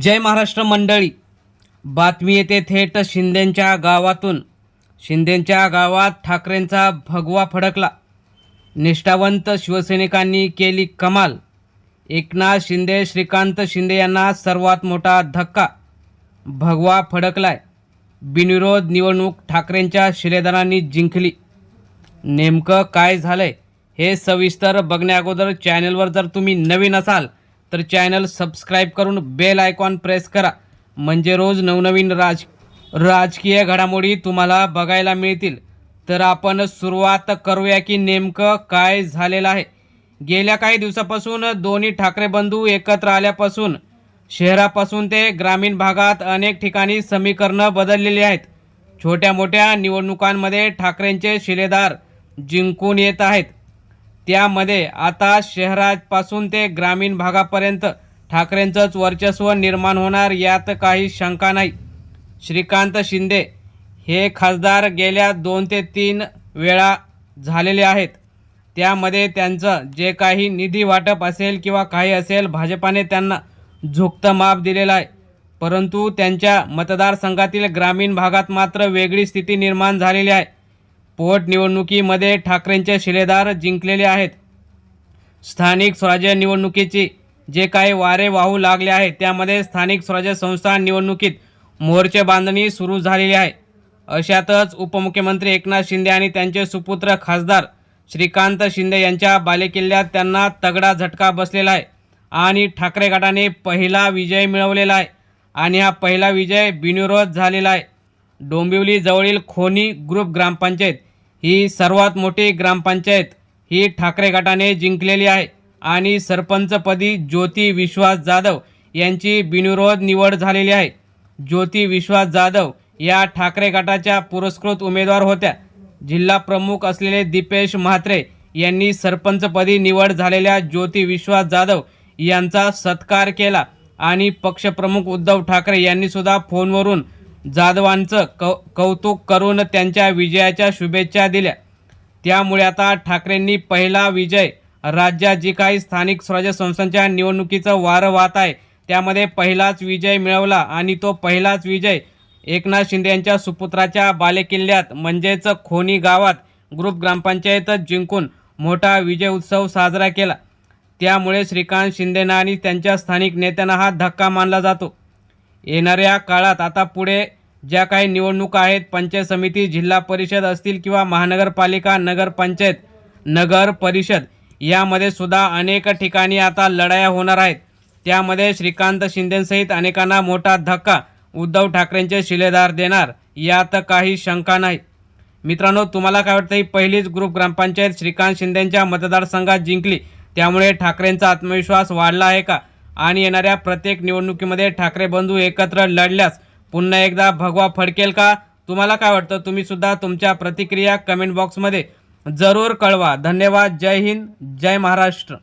जय महाराष्ट्र मंडळी. बातमी येते थेट शिंदेंच्या गावातून. शिंदेंच्या गावात ठाकरेंचा भगवा फडकला. निष्ठावंत शिवसैनिकांनी केली कमाल. एकनाथ शिंदे श्रीकांत शिंदे यांना सर्वात मोठा धक्का. भगवा फडकलाय. बिनविरोध निवडणूक ठाकरेंच्या शिलेदारांनी जिंकली. नेमकं काय झालंय हे सविस्तर बघण्याअगोदर चॅनलवर जर तुम्ही नवीन असाल तर चॅनल सबस्क्राईब करून बेल आयकॉन प्रेस करा. म्हणजे रोज नवनवीन राज राजकीय घडामोडी तुम्हाला बघायला मिळतील. तर आपण सुरुवात करूया की नेमकं काय झालेलं आहे. गेल्या काही दिवसापासून दोन्ही ठाकरे बंधू एकत्र आल्यापासून शहरापासून ते ग्रामीण भागात अनेक ठिकाणी समीकरणं बदललेली आहेत. छोट्या मोठ्या निवडणुकांमध्ये ठाकरेंचे शिलेदार जिंकून येत आहेत. त्यामध्ये आता शहरापासून ते ग्रामीण भागापर्यंत ठाकरेंचंच वर्चस्व निर्माण होणार यात काही शंका नाही. श्रीकांत शिंदे हे खासदार गेल्या दोन ते तीन वेळा झालेले आहेत. त्यामध्ये त्यांचं जे काही निधी वाटप असेल किंवा काही असेल भाजपाने त्यांना झुकतं माप दिलेलं आहे. परंतु त्यांच्या मतदारसंघातील ग्रामीण भागात मात्र वेगळी स्थिती निर्माण झालेली आहे. पोटनिवडणुकीमध्ये ठाकरेंचे शिलेदार जिंकलेले आहेत. स्थानिक स्वराज्य निवडणुकीची जे काही वारे वाहू लागले आहेत त्यामध्ये स्थानिक स्वराज्य संस्था निवडणुकीत मोर्चे बांधणी सुरू झालेली आहे. अशातच उपमुख्यमंत्री एकनाथ शिंदे आणि त्यांचे सुपुत्र खासदार श्रीकांत शिंदे यांच्या बालेकिल्ल्यात त्यांना तगडा झटका बसलेला आहे आणि ठाकरे गटाने पहिला विजय मिळवलेला आहे आणि हा पहिला विजय बिनविरोध झालेला आहे. डोंबिवली जवळील खोनी ग्रुप ग्रामपंचायत ही सर्वात मोठी ग्रामपंचायत ही ठाकरे गटाने जिंकलेली आहे. आणि सरपंचपदी ज्योती विश्वास जाधव यांची बिनविरोध निवड झालेली आहे. ज्योती विश्वास जाधव या ठाकरे गटाच्या पुरस्कृत उमेदवार होत्या. जिल्हा प्रमुख असलेले दीपेश म्हात्रे यांनी सरपंचपदी निवड झालेल्या ज्योती विश्वास जाधव यांचा सत्कार केला. आणि पक्षप्रमुख उद्धव ठाकरे यांनीसुद्धा फोनवरून जाधवांचं कौ कौतुक करून त्यांच्या विजयाच्या शुभेच्छा दिल्या. त्यामुळे आता ठाकरेंनी पहिला विजय राज्यात जी काही स्थानिक स्वराज्य संस्थांच्या निवडणुकीचं वारं वाहत आहे त्यामध्ये पहिलाच विजय मिळवला आणि तो पहिलाच विजय एकनाथ शिंदे यांच्या सुपुत्राच्या बालेकिल्ल्यात म्हणजेच खोनी गावात ग्रुप ग्रामपंचायतच जिंकून मोठा विजय उत्सव साजरा केला. त्यामुळे श्रीकांत शिंदेना आणि त्यांच्या स्थानिक नेत्यांना हा धक्का मानला जातो. येणाऱ्या काळात आता पुढे ज्या काही निवडणुका आहेत पंचायत समिती जिल्हा परिषद असतील किंवा महानगरपालिका नगरपंचायत नगर परिषद यामध्ये सुद्धा अनेक ठिकाणी आता लढाया होणार आहेत. त्यामध्ये श्रीकांत शिंदेसहित अनेकांना मोठा धक्का उद्धव ठाकरेंचे शिलेदार देणार यात काही शंका नाही. मित्रांनो तुम्हाला काय वाटतं ही पहिलीच ग्रुप ग्रामपंचायत श्रीकांत शिंदेंच्या मतदारसंघात जिंकली त्यामुळे ठाकरेंचा आत्मविश्वास वाढला आहे का? आणि येणाऱ्या प्रत्येक निवडणुकीमध्ये ठाकरे बंधू एकत्र लढल्यास पुन्हा एकदा भगवा फडकेल का? तुम्हाला काय वाटतं? तुम्ही सुद्धा तुमच्या प्रतिक्रिया कमेंट बॉक्समध्ये जरूर कळवा. धन्यवाद. जय हिंद. जय महाराष्ट्र.